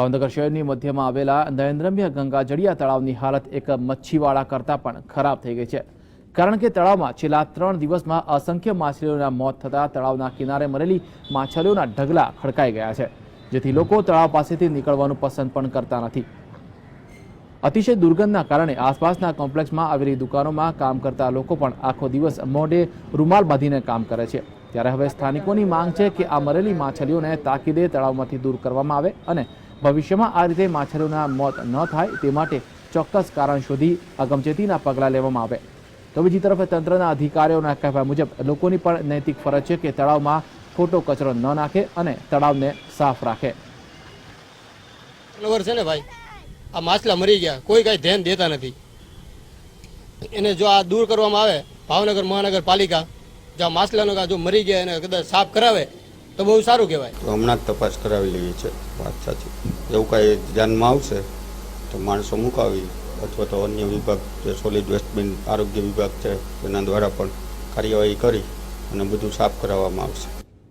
ભાવનગર શહેરની મધ્યમાં આવેલા નરેન્દ્રમ્ય ગંગા જડિયા તળાવની હાલત એક મચ્છીવાળા કરતાં પણ ખરાબ થઈ ગઈ છે. કારણ કે તળાવમાં છેલ્લા ત્રણ દિવસમાં અસંખ્ય માછલીઓના મોત થતાં તળાવના કિનારે મરેલી માછલીઓના ઢગલા ખડકાઈ ગયા છે, જેથી લોકો તળાવ પાસેથી નીકળવાનું પસંદ પણ કરતા નથી. અતિશય દુર્ગંધના કારણે આસપાસના કોમ્પ્લેક્સમાં આવેલી દુકાનોમાં કામ કરતા લોકો પણ આખો દિવસ મોઢે રૂમાલ બાંધીને કામ કરે છે. ત્યારે હવે સ્થાનિકોની માંગ છે કે આ મરેલી માછલીઓને તાકીદે તળાવમાંથી દૂર કરવામાં આવે અને ભવિષ્યમાં આ રીતે માછલીઓના મોત ન થાય તે માટે ચોક્કસ કારણ શોધી અગમચેતીના પગલાં લેવામાં આવે. તો બીજી તરફ તંત્રના અધિકારીઓના કહેવા મુજબ, લોકોની પણ નૈતિક ફરજ છે કે તળાવમાં ખોટો કચરો ન નાખે અને તળાવને સાફ રાખે. છે ને ભાઈ? આ માછલા મરી ગયા. કોઈ કાંઈ ધ્યાન દેતા નથી. એને જો આ દૂર કરવામાં આવે, ભાવનગર મહાનગરપાલિકા જો આ માછલાનો કાં જો મરી ગયા એને કદાચ સાફ કરાવે, તો બહુ સારું કહેવાય. તો હમણાં જ તપાસ કરાવી લેવી છે, વાત સાચી. એવું કાંઈ ધ્યાનમાં આવશે, તો માણસો મુકાવી, અથવા તો અન્ય વિભાગ, જે સોલિડ વેસ્ટ આરોગ્ય વિભાગ છે તેના દ્વારા પણ કાર્યવાહી કરી અને બધું સાફ કરાવવામાં આવશે.